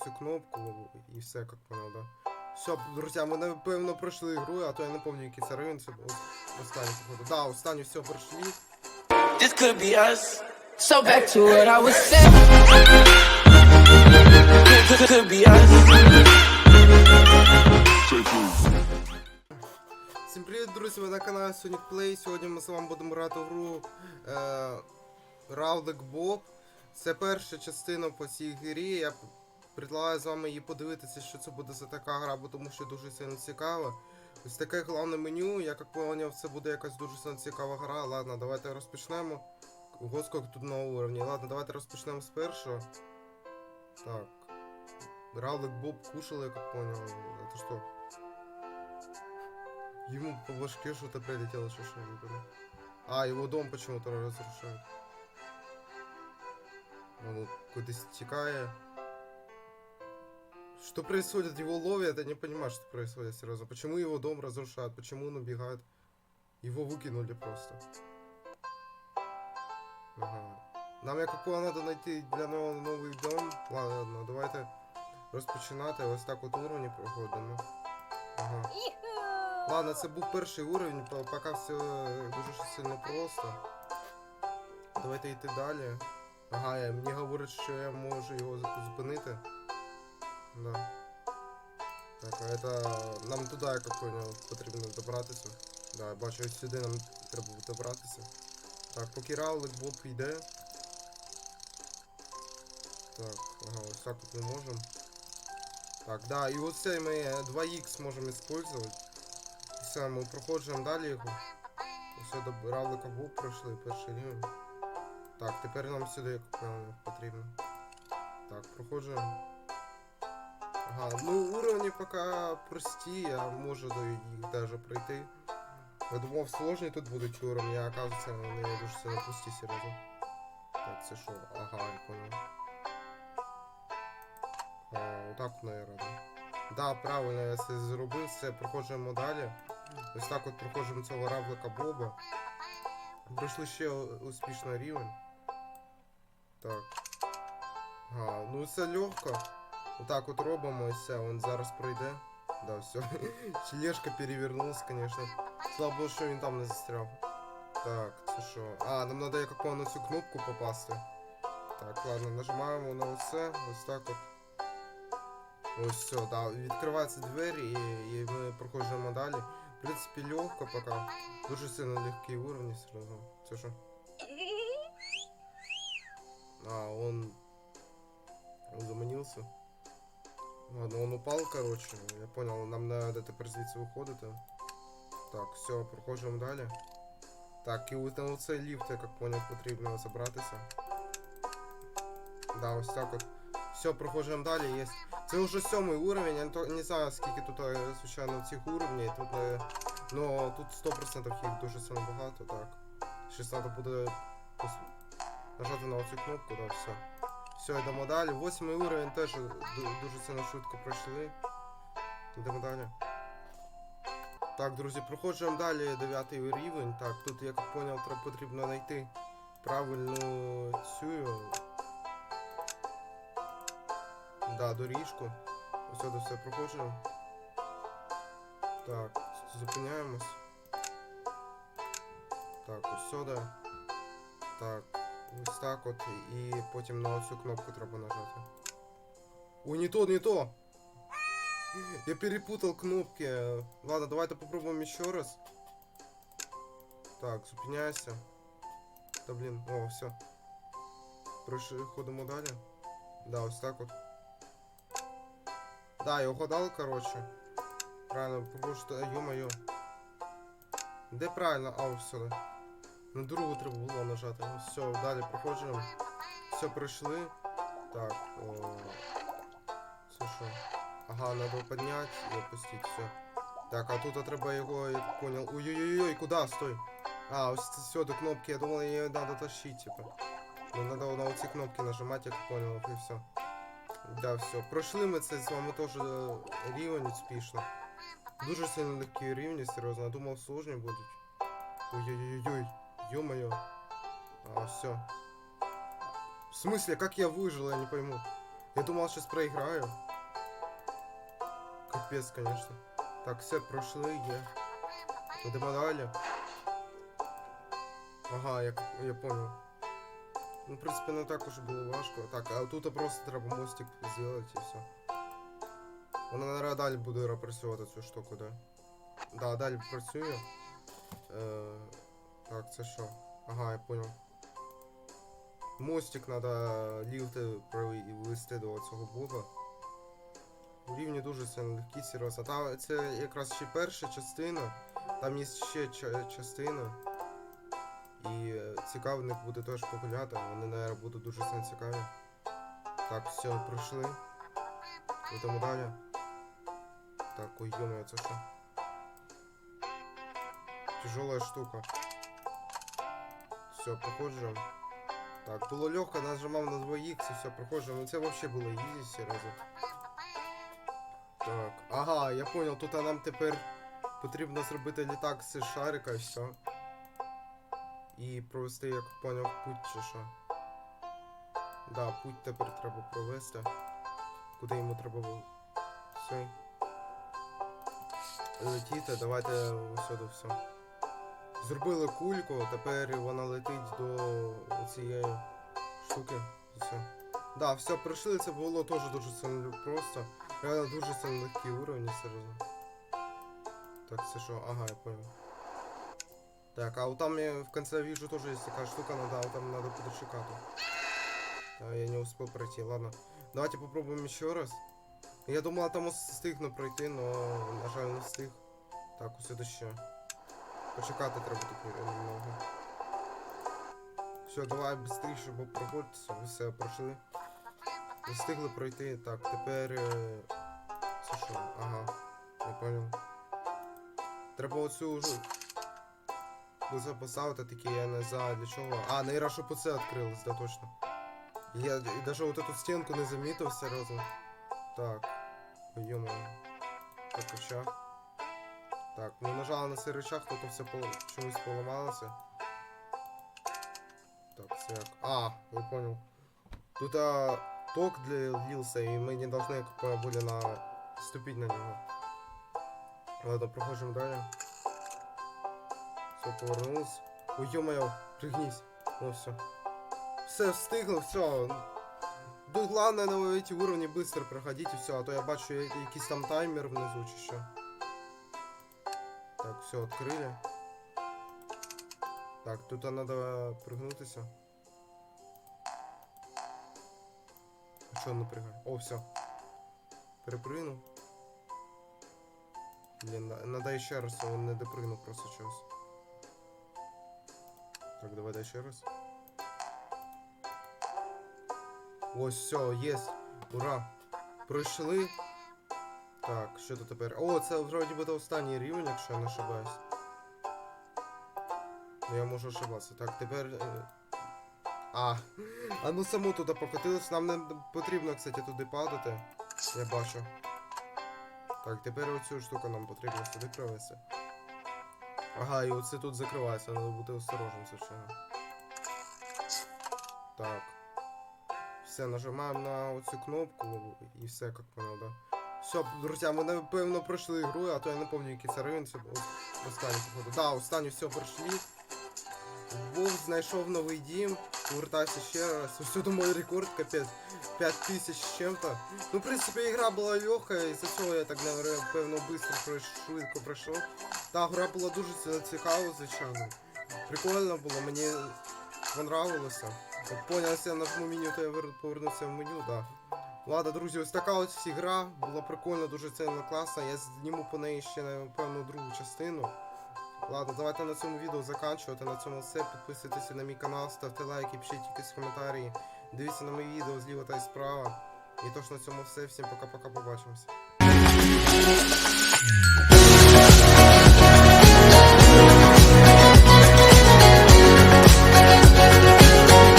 оцю кнопку і все, як да. Все, друзі, ми напевно пройшли ігру, а то я не пам'ятаю, який це рівень, це був останній, походу. Да, останній все пройшли. This could be us. So back to what I was saying. Could, could be us. Всім привіт, друзі, ви на каналі Sonic Play. Сьогодні ми з вами будемо грати в гру е, Боб. Це перша частина по цій грі. Я предлагаю з вами її подивитися, що це буде за така гра, бо тому що дуже сильно цікаво. Ось таке головне меню, я як поняв, це буде якась дуже сильно цікава гра. Ладно, давайте розпочнемо. Ого, скільки тут на уровні. Ладно, давайте розпочнемо з першого. Так. Равлик Боб кушал, я как понял. Это что? Ему по башке что-то прилетело, что что не понял. А, его дом почему-то разрушают. Он какой-то. Что происходит? Его ловят, я не понимаю, что происходит серьезно. Почему его дом разрушают? Почему он убегает? Его выкинули просто. Ага. Нам як какого надо знайти для нього новий дом. Ладно, давайте розпочинати. Ось так от уровні проходимо. Ага. Ладно, це був перший уровень, по- поки все дуже сильно просто. Давайте йти далі. Ага, я- мені говорять, що я можу його зу- зупинити. Да. Так, а это нам туди, я як понял, потрібно добратися. Да, бачу, ось сюди нам треба добратися. Так, поки равлик Боб йде. Так, ага, ось так от ми можемо. Так, да, і оце ми 2х можемо использовать. Все, ми проходимо далі його. Все, до равлика Боб пройшли, перший рівень. Так, тепер нам сюди як потрібно. Так, проходжуємо. Ага, ну уровні поки прості, я можу до їх даже пройти. Я думав сложні тут будуть уровні, а оказується вони дуже сильно прості серйозно. Так, це що? Ага, я понял. А, отак, наверное, да? Да, правильно, я це зробив, все, проходжуємо далі. Ось так от проходжуємо цього равлика Боба. Пройшли ще успішно рівень. Так. Ага, ну це легко. Отак от робимо і все, він зараз пройде. Да, все. Тележка перевернулась, конечно. Слава Богу, що він там не застряв. Так, це що? А, нам треба як на цю кнопку попасти. Так, ладно, нажимаємо на оце, ось так от. Ось все, да, відкриваються двері і, і ми проходимо далі. В принципі, легко поки. Дуже сильно легкі уровні сразу. Це що? А, он... Он заманился. Ладно, он упал, короче. Я понял, нам надо тепер звідси виходити. Так, все, проходимо далі. Так, от на оцей ліфт, я як понял, потрібно забратися. Да, ось так от. Все, проходимо далі, є. Це вже сьомий уровень, я не, знаю скільки тут, звичайно, цих уровнів. Тут, е, но тут 100% їх дуже сильно багато, так. Щось треба буде нажати на оцю кнопку, да, все. Все, йдемо далі. Восьмий уровень теж дуже сильно швидко пройшли. Йдемо далі. Так, друзі, проходжуємо далі дев'ятий рівень. Так, тут, як поняв, потрібно знайти правильну цю. Да, доріжку. Ось сюди все проходжуємо. Так, зупиняємось. Так, ось сюди. Так, ось так от. І потім на оцю кнопку треба нажати. Ой, не то, не то! Я перепутал кнопки. Ладно, давайте попробуем еще раз. Так, зупиняйся. Да блин, о, все. Переходимо далі. Да, ось так от. Да, я угадал, короче. Правильно, потому что, ё-моё. Де правильно? А, все. На другу треба було нажати. Все, далі проходжуємо. Все пройшли. Так, о... Це що? Ага, надо поднять и опустить, все. Так, а тут треба його, я понял. Ой-ой-ой, куда? Стой. А, ось все, до кнопки, я думал, ее надо тащить, типа. Ну, надо на оці кнопки нажимать, як понял, і все. Да, все. Пройшли ми це з вами теж е, рівень успішно. Дуже сильно легкі рівні, серйозно. Я думав, сложні будуть. Ой-ой-ой-ой. Ё-моё. А, все. В смысле, как я выжил, я не пойму. Я думал, сейчас проиграю. Капец, конечно. Так, все пройшли, є. Йдемо далі. Ага, я, я понял. Ну, в принципі, не так уж було важко. Так, а тут просто треба мостик зробити і все. Вона, наверное, далі буде працювати цю штуку, да? Да, далі працює. Е, так, це що? Ага, я понял. Мостик треба ліфти провести до цього бога. Рівні дуже це легкі серйозно. Та це якраз ще перша частина. Там є ще ча- частина. І е, цікавих буде теж погуляти. Вони, наверное, будуть дуже сильно цікаві. Так, все, пройшли. Йдемо далі. Так, ой, це що? Тяжелая штука. Все, проходжу. Так, було легко, нажимав на 2х і все, проходжу. Ну це вообще було ізі серйозно. Так, ага, я понял, тут нам тепер потрібно зробити літак з шарика і все. І провести, як поняв, путь чи що. Да, путь тепер треба провести. Куди йому треба було. Все. Летіти, давайте сюди все. Зробили кульку, тепер вона летить до цієї штуки. І Все. Да, все, пройшли, це було теж дуже сильно просто. Реально дуже сильно легкі уровні, серйозно. Так, це що? Ага, я понял. Так, а вот там я в конце вижу тоже есть такая штука, надо, а там надо подошикать. А, я не успел пройти, ладно. Давайте попробуем еще раз. Я думал, там стигну пройти, но, на жаль, не встиг. Так, сюди ще. Почекати треба тут немного. Все, давай швидше, бо проходиться, ви все пройшли. Не встигли пройти. Так, тепер. е, Це що? Ага, я понял. Треба оцю вже. Оце поставити такі, я не знаю для чого. А, наверное, щоб оце відкрилось, да, точно. Я і даже вот эту стенку не замітив серйозно. Так. Ой, ё-моё. Так, рычаг. Так, ну нажала на цей рычаг, тут все пол... чомусь поламалося. Так, це як. А, я понял. Тут а, ток для лился, и мы не должны, как понял, были наступить на него. Ладно, проходим далее. Все, повернулось. Ой, ё-моё, пригнись. Ну все. Все, встигло, все. Тут главное на эти уровни быстро проходить и все, а то я бачу я- якийсь там таймер внизу чи що. Так, все, открыли. Так, тут надо пригнутися. А чого не пригає? О, все. Перепрыгнув. Блін, на- надо ще раз, а он не допрыгнув просто час. Так, давай дай ще раз. Ось, все, єсть. Ура! Пройшли. Так, що тут тепер? О, це вроді би останній рівень, якщо я не ошибаюсь. Ну, я можу ошибатися. Так, тепер. е, А, а ну само туди покотилось. Нам не потрібно, кстати, туди падати. Я бачу. Так, тепер оцю штуку нам потрібно сюди провести. Ага, і оце тут закривається, треба бути осторожним звичайно. Так. Все, нажимаємо на оцю кнопку і все, як да. Все, друзі, ми напевно пройшли ігру, а то я не пам'ятаю, який це район, це був останній походу. Да, останній все пройшли. Вов знайшов новий дім, повертайся ще раз. Ось думаю, рекорд, капець. 5000 з чим-то. Ну, в принципі, ігра була легка, і за цього я так, напевно, швидко швидко пройшов. Та гра була дуже ці- цікава, звичайно. Прикольно було, мені понравилося. От Понявся, я нажму меню, то я вер- повернуся в меню, да. Ладно, друзі, ось така ось гра. Була прикольна, дуже цінна, класна. Я зніму по неї ще, напевно, другу частину. Ладно, давайте на цьому відео заканчувати. На цьому все. Підписуйтесь на мій канал, ставте лайки, пишіть якісь коментарі. Дивіться на мої відео зліва та й справа. І тож на цьому все. Всім пока-пока, побачимося.